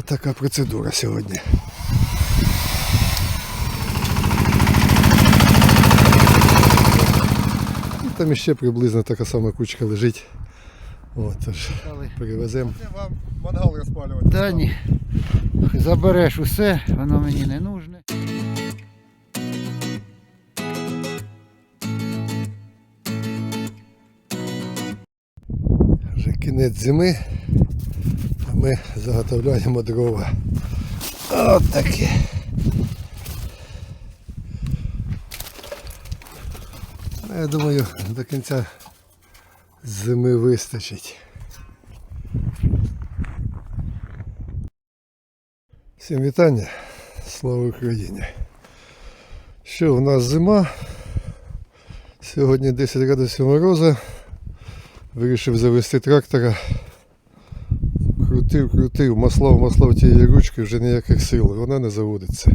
Отака процедура сьогодні. І там іще приблизно така сама кучка лежить. От, тож перевеземо. Це вам мангал розпалювати. Та ні. Забереш усе, воно мені не нужне. Вже кінець зими, ми заготовляємо дрова. От таке. Ну, Я думаю, до кінця зими вистачить. Всім вітання. Слава Україні. Що у нас зима? Сьогодні 10 градусів мороза. Вирішив завести трактора. Крутив, крутив, маслав, маслав тієї ручки, вже ніяких сил, вона не заводиться.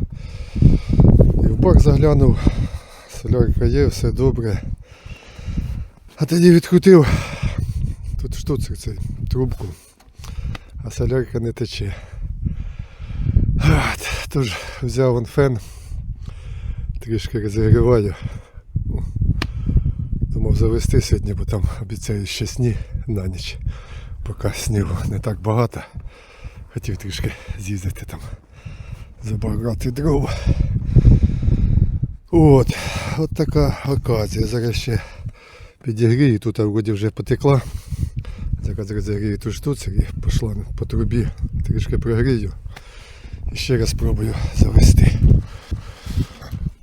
І в бак заглянув, солярка є, все добре. А тоді відкрутив тут штуцер цей, трубку, а солярка не тече. Тож взяв вон фен, трішки розігріваю. Думав завести сьогодні, бо там обіцяють ще сні на ніч. Поки снігу не так багато. Хотів трішки з'їздити там, забрати дров. От, от така оказія. Зараз ще підігрію, тут вроді вже потекла. Зараз розігрію ту штуцер і пішла по трубі, трішки прогрію. І ще раз спробую завести.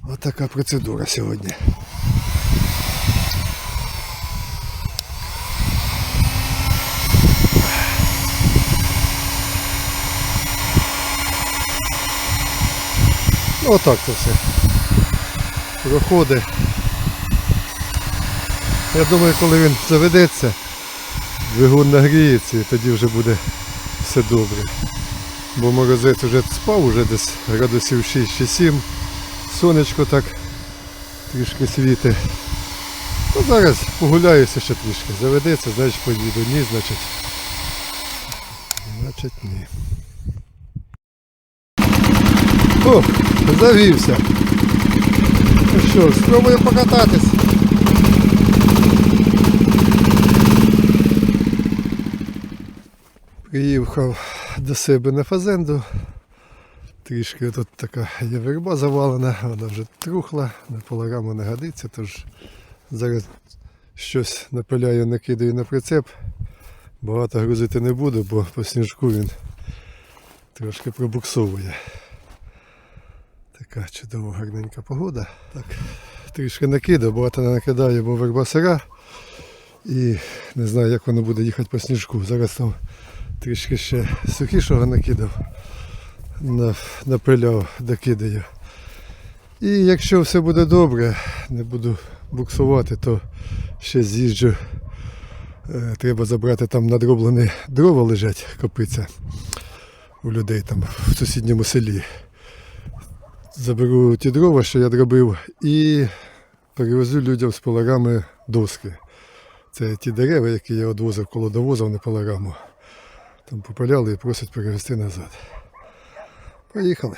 От така процедура сьогодні. Ну, отак це все. Проходить. Я думаю, коли він заведеться, двигун нагріється і тоді вже буде все добре. Бо морозець вже спав, вже десь градусів 6 чи 7. Сонечко так трішки світить. Ну, зараз погуляюся ще трішки. Заведеться, значить поїду. Ні, значить. Значить ні. О, завівся. Ну що, спробую покататись. Приїхав до себе на фазенду. Трішки тут така є верба завалена, вона вже трухла, на пилораму не годиться, тож зараз щось напиляю, накидаю на прицеп. Багато грузити не буду, бо по сніжку він трошки пробуксовує. Така чудова гарненька погода. Так, трішки накидав, багато не накидаю, бо вербасира. І не знаю, як воно буде їхати по сніжку. Зараз там трішки ще сухішого накидав, на- напиляв, докидаю. І якщо все буде добре, не буду буксувати, то ще з'їжджу. Е, Треба забрати там надроблені дрова лежать, копиця у людей там в сусідньому селі заберу ті дрова, що я дробив, і перевезу людям з поларами доски. Це ті дерева, які я відвозив коло довозив на пилораму. Там попаляли і просять перевезти назад. Поїхали.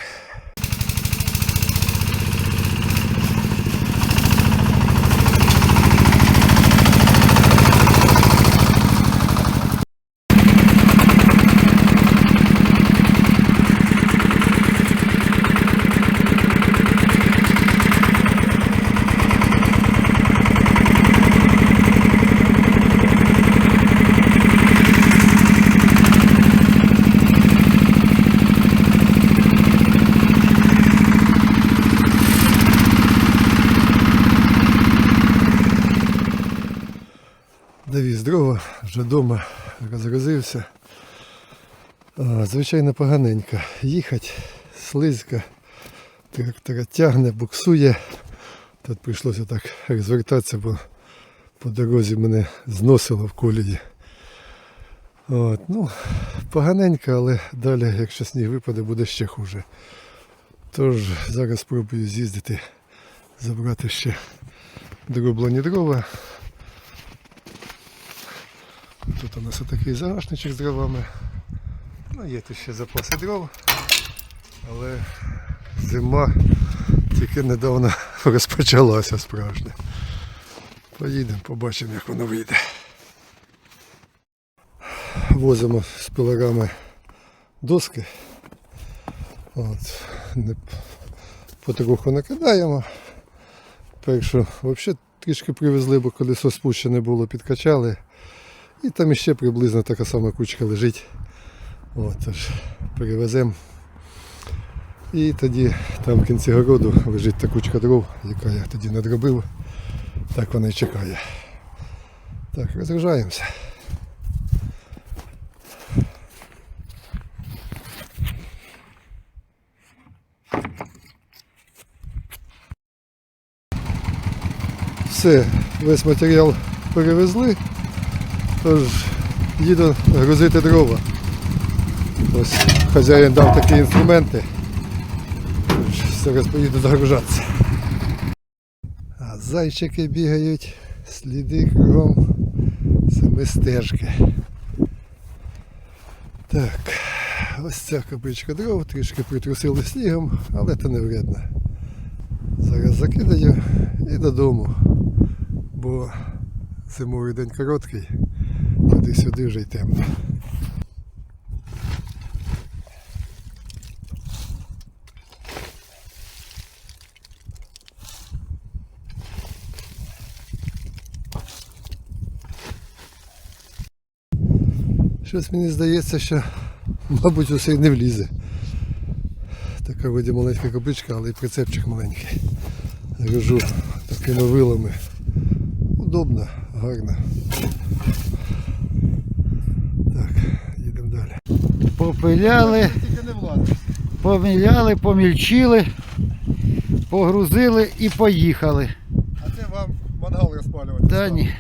Довіз дрова, вже вдома розгрузився. Звичайно, поганенько. Їхати слизько, трактора тягне, буксує. Тут прийшлося так розвертатися, бо по дорозі мене зносило в колії. От, ну, поганенько, але далі, якщо сніг випаде, буде ще хуже. Тож зараз спробую з'їздити, забрати ще дроблені дрова. Тут у нас отакий загашничок з дровами. Ну, є тут ще запаси дров, але зима тільки недавно розпочалася справжня. Поїдемо, побачимо, як воно вийде. Возимо з пилорами доски. От, потроху накидаємо. Першу взагалі трішки привезли, бо колесо спущене було, підкачали. І там іще приблизно така сама кучка лежить. От, тож перевеземо. І тоді там в кінці городу лежить та кучка дров, яка я тоді надробив. Так вона і чекає. Так, розгружаємося. Все, весь матеріал перевезли. Тож їду грузити дрова. Ось хазяїн дав такі інструменти. Зараз поїду загружатися. А зайчики бігають, сліди кругом, саме стежки. Так, ось ця копичка дров, трішки притрусили снігом, але це не вредно. Зараз закидаю і додому, бо зимовий день короткий, туди-сюди вже й темно. Щось мені здається, що, мабуть, усе й не влізе. Така вроді маленька копичка, але й прицепчик маленький. Гружу такими вилами. Удобно, гарно. Так, їдемо далі. Попиляли, поміляли, помільчили, погрузили і поїхали. А це вам мангал розпалювати. Та ні.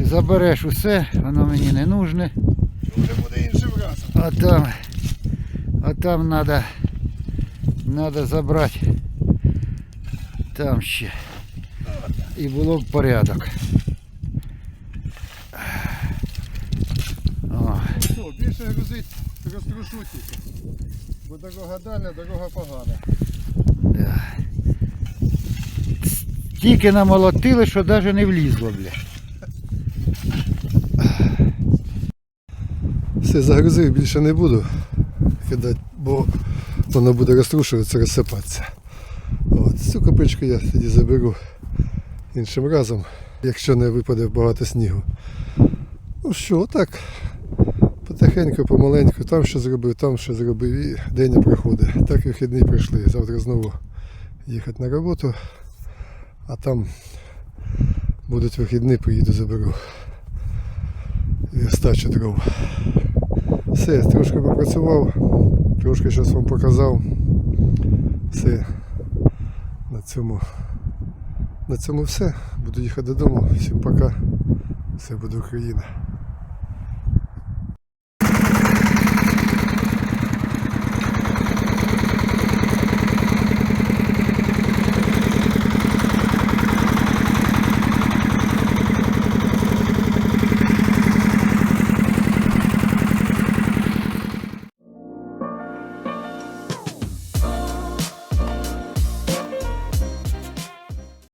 Забереш усе, воно мені не нужне. Вже буде іншим разом. А там, а там надо, надо забрати. Там ще. І було б порядок. О, Більше грузить, тільки. Бо дорога дальня, дорога погана. да. Тільки намолотили, що навіть не влізло, бля. Все, загрузив, більше не буду кидати, бо воно буде розтрушуватися, розсипатися. От, цю копичку я тоді заберу іншим разом, якщо не випаде багато снігу. Ну що, так, потихеньку, помаленьку, там що зробив, там що зробив, і день проходить. Так вихідні прийшли. Завтра знову їхати на роботу, а там будуть вихідні, поїду заберу. І остачу дров. Все, трошки попрацював, трошки щось вам показав. Все. На цьому, на цьому все. Буду їхати додому. Всім пока. Все буде Україна.